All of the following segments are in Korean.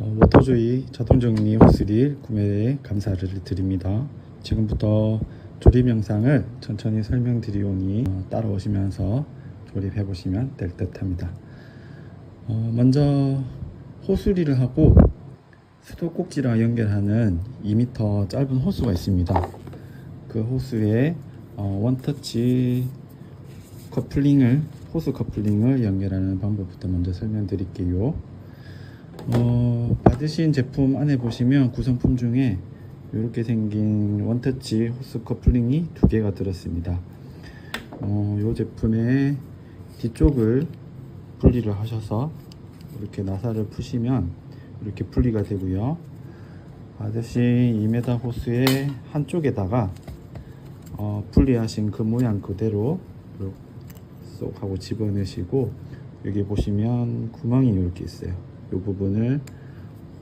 어, 워터조이 자동정리 호스릴 구매에 감사를 드립니다. 지금부터 조립 영상을 천천히 설명드리오니 어, 따라오시면서 조립해 보시면 될 듯 합니다. 어, 먼저 호스릴을 하고 수도 꼭지랑 연결하는 2m 짧은 호스가 있습니다. 그 호스에 어, 원터치 커플링을 호스 커플링을 연결하는 방법부터 먼저 설명드릴게요. 어, 받으신 제품 안에 보시면 구성품 중에 이렇게 생긴 원터치 호스 커플링이 두 개가 들었습니다. 어, 이 제품의 뒤쪽을 분리를 하셔서 이렇게 나사를 푸시면 이렇게 분리가 되고요. 받으신 2m 호스의 한쪽에다가 어, 분리하신 그 모양 그대로 쏙 하고 집어넣으시고 여기 보시면 구멍이 이렇게 있어요. 이 부분을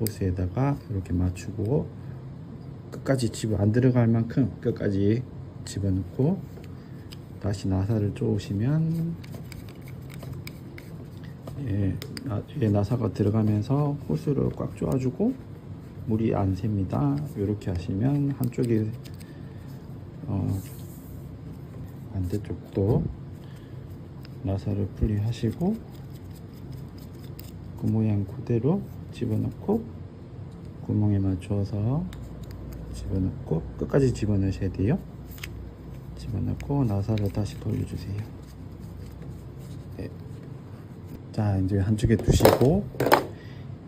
호스에다가 이렇게 맞추고 끝까지 집어 안 들어갈 만큼 끝까지 집어넣고 다시 나사를 쪼으시면 예, 나, 예, 나사가 들어가면서 호스를 꽉 쪼아주고 물이 안 셉니다. 이렇게 하시면 한쪽이 어, 반대쪽도 나사를 분리하시고 그 모양 그대로 집어넣고 구멍에 맞춰서 집어넣고 끝까지 집어넣으셔야 돼요. 집어넣고 나사를 다시 돌려주세요. 네. 자 이제 한쪽에 두시고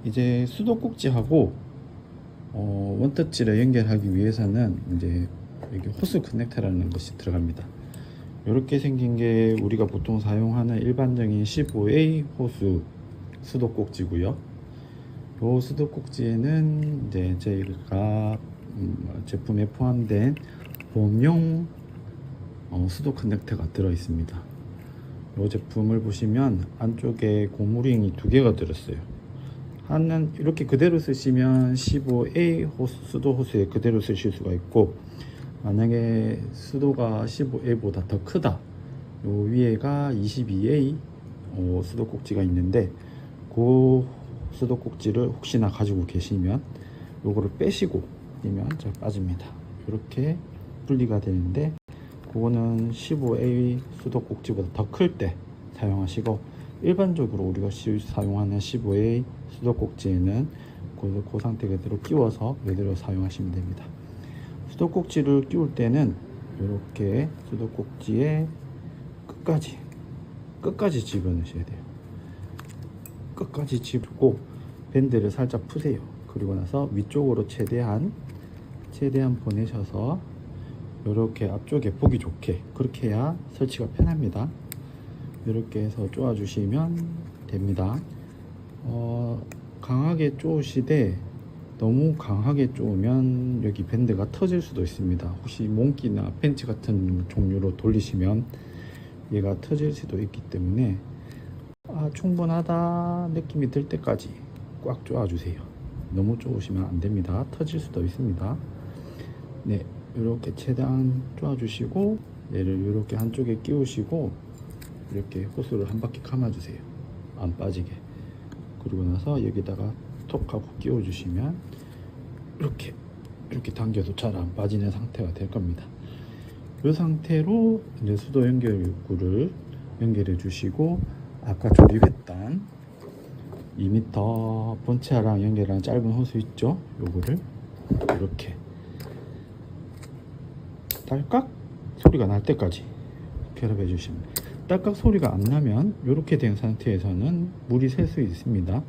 이제 수도꼭지하고 어, 원터치를 연결하기 위해서는 이제 여기 호스 커넥터라는 것이 들어갑니다. 이렇게 생긴 게 우리가 보통 사용하는 일반적인 15A 호수 수도꼭지고요. 이 수도꼭지에는 이제 저희가 음, 제품에 포함된 봄용 어, 수도 커넥터가 들어 있습니다. 이 제품을 보시면 안쪽에 고무링이 두 개가 들었어요. 하나는 이렇게 그대로 쓰시면 15A 호수, 수도 호수에 그대로 쓰실 수가 있고 만약에 수도가 15A보다 더 크다 요 위에가 22A 어, 수도 꼭지가 있는데 그 수도꼭지를 혹시나 가지고 계시면 요거를 빼시고 이면 잘 빠집니다 이렇게 분리가 되는데 그거는 15A 수도꼭지보다 더 클 때 사용하시고 일반적으로 우리가 시- 사용하는 15A 수도꼭지에는 그, 그 상태 그대로 끼워서 그대로 사용하시면 됩니다 수도꼭지를 끼울 때는 이렇게 수도꼭지의 끝까지 끝까지 집어넣으셔야 돼요. 끝까지 집고 밴드를 살짝 푸세요. 그리고 나서 위쪽으로 최대한 최대한 보내셔서 이렇게 앞쪽에 보기 좋게 그렇게 해야 설치가 편합니다. 이렇게 해서 쪼아 주시면 됩니다. 어, 강하게 쪼으시되 너무 강하게 쪼으면 여기 밴드가 터질 수도 있습니다. 혹시 몽키나 팬츠 같은 종류로 돌리시면 얘가 터질 수도 있기 때문에 아, 충분하다 느낌이 들 때까지 꽉 쪼아주세요. 너무 쪼으시면 안 됩니다. 터질 수도 있습니다. 네, 이렇게 최대한 쪼아주시고 얘를 이렇게 한쪽에 끼우시고 이렇게 호스를 한 바퀴 감아주세요. 안 빠지게. 그리고 나서 여기다가 톡 하고 끼워 주시면 이렇게 이렇게 당겨도 잘 안 빠지는 상태가 될 겁니다. 이 상태로 이제 수도 연결구를 연결해 주시고 아까 조립했던 2m 본체랑 연결한 짧은 호스 있죠? 요거를 이렇게 딸깍 소리가 날 때까지 결합해 주시면. 딸깍 소리가 안 나면 이렇게 된 상태에서는 물이 셀 수 있습니다.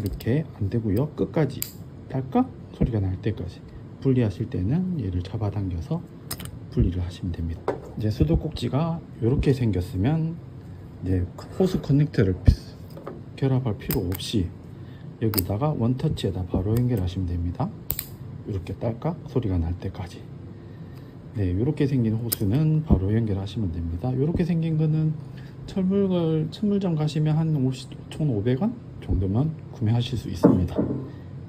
이렇게 안 되고요. 끝까지 딸깍 소리가 날 때까지 분리하실 때는 얘를 잡아당겨서 분리를 하시면 됩니다. 이제 수도꼭지가 이렇게 생겼으면 이제 호스 커넥터를 피- 결합할 필요 없이 여기다가 원터치에다 바로 연결하시면 됩니다. 이렇게 딸깍 소리가 날 때까지. 네, 이렇게 생긴 호스는 바로 연결하시면 됩니다. 이렇게 생긴 거는 철물걸 철물점 가시면 한 1,500원 정도면 구매하실 수 있습니다.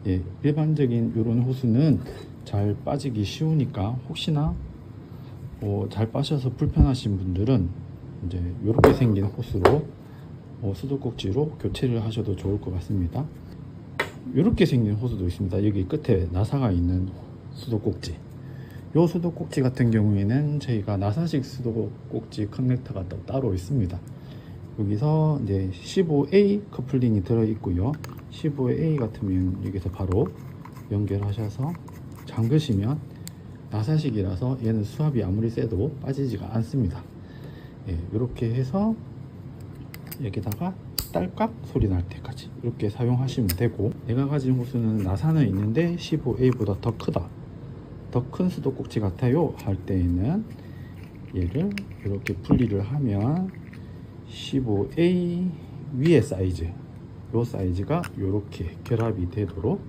예, 일반적인 이런 호스는 잘 빠지기 쉬우니까 혹시나 어, 잘 빠셔서 불편하신 분들은 이제 이렇게 생긴 호스로 어, 수도꼭지로 교체를 하셔도 좋을 것 같습니다. 이렇게 생긴 호수도 있습니다. 여기 끝에 나사가 있는 수도꼭지. 요 수도꼭지 같은 경우에는 저희가 나사식 수도꼭지 커넥터가 또 따로 있습니다. 여기서 이제 15A 커플링이 들어 있고요. 15A 같으면 여기서 바로 연결하셔서 잠그시면 나사식이라서 얘는 수압이 아무리 세도 빠지지가 않습니다. 예, 이렇게 해서 여기다가 딸깍 소리 날 때까지 이렇게 사용하시면 되고 내가 가진 호수는 나사는 있는데 15A보다 더 크다. 더 큰 수도꼭지 같아요. 할 때에는 얘를 이렇게 분리를 하면 15A 위의 사이즈 요 사이즈가 이렇게 결합이 되도록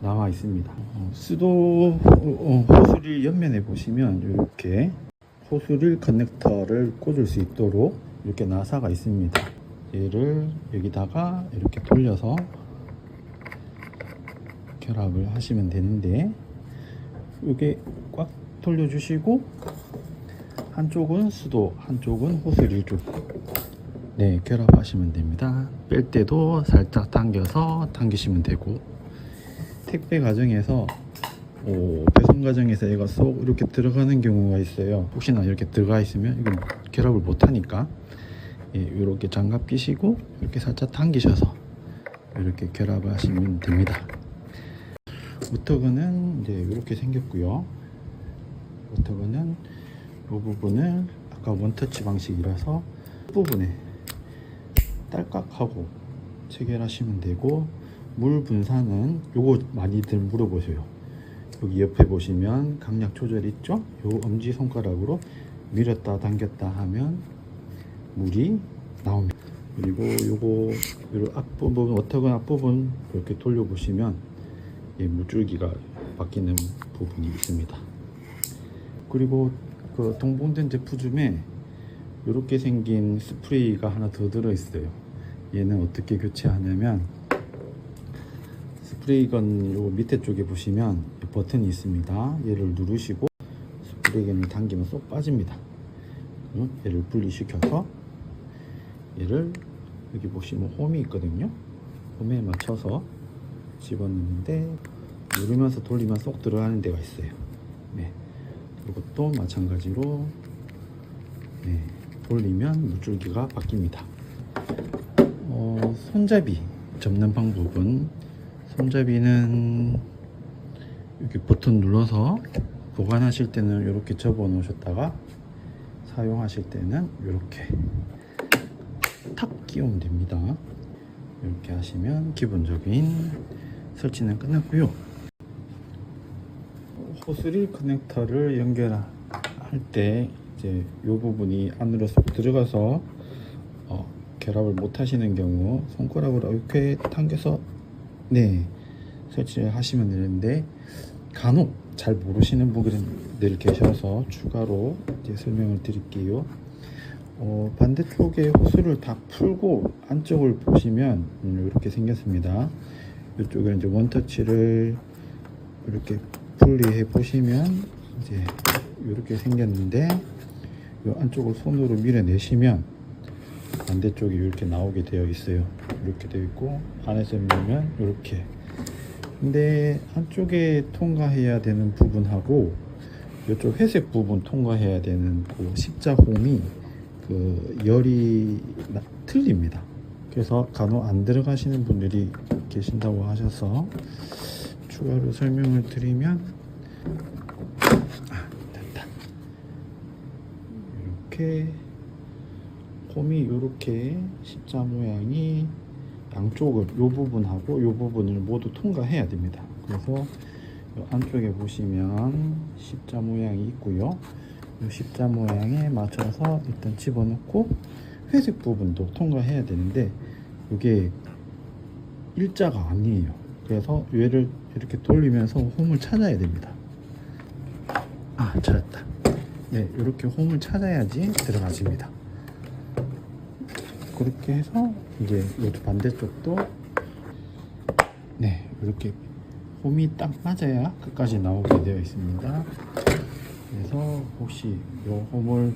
나와 있습니다. 어, 수도 어, 호수릴 옆면에 보시면 이렇게 호수릴 커넥터를 꽂을 수 있도록 이렇게 나사가 있습니다. 얘를 여기다가 이렇게 돌려서 결합을 하시면 되는데 이게 꽉 돌려주시고 한쪽은 수도 한쪽은 호스리로 네 결합하시면 됩니다. 뺄 때도 살짝 당겨서 당기시면 되고 택배 과정에서 오, 배송 과정에서 얘가 쏙 이렇게 들어가는 경우가 있어요. 혹시나 이렇게 들어가 있으면 이건 결합을 못 하니까 예, 이렇게 장갑 끼시고 이렇게 살짝 당기셔서 이렇게 결합을 하시면 됩니다. 우터그는 이제 이렇게 생겼고요. 우터그는 이 부분을 아까 원터치 방식이라서 이 부분에 딸깍하고 체결하시면 되고 물 분산은 요거 많이들 물어보세요 여기 옆에 보시면 강약 조절 있죠? 요 엄지 손가락으로 밀었다 당겼다 하면 물이 나옵니다. 그리고 요거 요 앞부분 워터건 앞부분 이렇게 돌려 보시면 이 물줄기가 바뀌는 부분이 있습니다. 그리고 그 동봉된 제품 중에 이렇게 생긴 스프레이가 하나 더 들어 있어요. 얘는 어떻게 교체하냐면 스프레이건 요 밑에 쪽에 보시면 이 버튼이 있습니다 얘를 누르시고 스프레이건을 당기면 쏙 빠집니다 응? 얘를 분리시켜서 얘를 여기 보시면 홈이 있거든요 홈에 맞춰서 집어넣는데 누르면서 돌리면 쏙 들어가는 데가 있어요 네. 이것도 마찬가지로 네. 돌리면 물줄기가 바뀝니다 어, 손잡이 접는 방법은 손잡이는 이렇게 버튼 눌러서 보관하실 때는 이렇게 접어 놓으셨다가 사용하실 때는 이렇게 탁 끼우면 됩니다. 이렇게 하시면 기본적인 설치는 끝났고요. 호스릴 커넥터를 연결할 때 이제 이 부분이 안으로 쏙 들어가서 어, 결합을 못 하시는 경우 손가락으로 이렇게 당겨서 네 설치를 하시면 되는데 간혹 잘 모르시는 분들 계셔서 추가로 이제 설명을 드릴게요. 어, 반대쪽에 호스를 다 풀고 안쪽을 보시면 음, 이렇게 생겼습니다. 이쪽에 이제 원터치를 이렇게 분리해 보시면 이제 이렇게 생겼는데 이 안쪽을 손으로 밀어내시면 반대쪽이 이렇게 나오게 되어 있어요. 이렇게 되어 있고 안에서 밀면 이렇게. 근데 안쪽에 통과해야 되는 부분하고 이쪽 회색 부분 통과해야 되는 그 십자 홈이 그 열이 나- 틀립니다. 그래서 간혹 안 들어가시는 분들이 계신다고 하셔서 추가로 설명을 드리면 아, 됐다. 이렇게 홈이 이렇게 십자 모양이 양쪽을 이 부분하고 이 부분을 모두 통과해야 됩니다. 그래서 요 안쪽에 보시면 십자 모양이 있고요. 이 십자 모양에 맞춰서 일단 집어넣고 회색 부분도 통과해야 되는데 이게 일자가 아니에요. 그래서 얘를 이렇게 돌리면서 홈을 찾아야 됩니다. 아, 찾았다. 네, 이렇게 홈을 찾아야지 들어가집니다. 그렇게 해서 이제 이 반대쪽도 네, 이렇게 홈이 딱 맞아야 끝까지 나오게 되어 있습니다. 그래서 혹시 이 홈을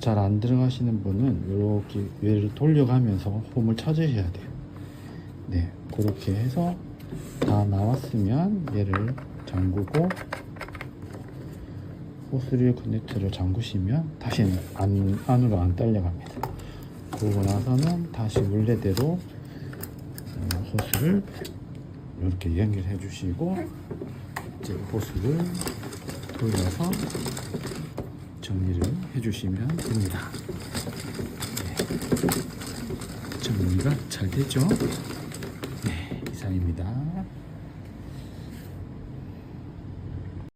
잘 안 들어가시는 분은 이렇게 얘를 돌려가면서 홈을 찾으셔야 돼요. 네, 그렇게 해서 다 나왔으면 얘를 잠그고 호스를 커넥터를 잠그시면 다시 안, 안으로 안 딸려갑니다. 그러고 나서는 다시 원래대로 어, 호스를 이렇게 연결해 주시고 이제 호스를 돌려서 정리를 해 주시면 됩니다. 네. 정리가 잘 됐죠? 네, 이상입니다.